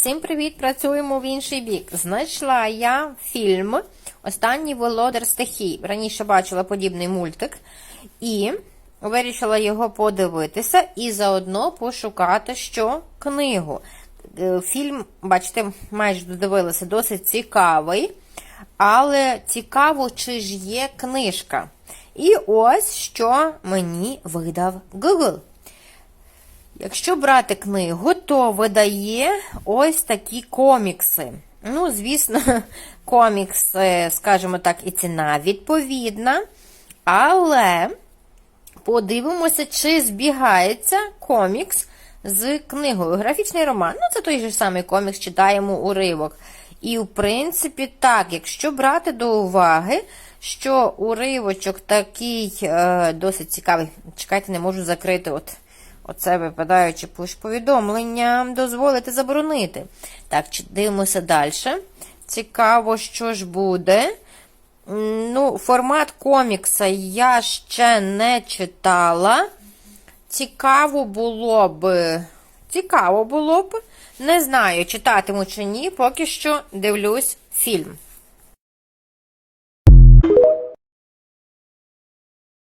Всім привіт! Працюємо в інший бік. Знайшла я фільм Останній володар стихій. Раніше бачила подібний мультик. І вирішила його подивитися і заодно пошукати що книгу. Е, Фільм, бачите, майже додивилася, досить цікавий. Але цікаво, чи ж є книжка. І ось що мені видав Google. Якщо брати книгу, то видає ось такі комікси. Ну, звісно, комікси, скажімо так, і ціна відповідна. Але подивимося, чи збігається комікс з книгою. Графічний роман. Ну, це той же самий комікс, читаємо уривок. І, в принципі, так, якщо брати до уваги, що уривочок такий е, досить цікавий. Чекайте, не можу закрити. от. Оце випадаючи повідомлення, дозволити заборонити. Так, дивимося далі. Цікаво, що ж буде. Ну, формат комікса я ще не читала. Цікаво було б. Цікаво було б. Не знаю, читатиму чи ні, поки що дивлюсь фільм.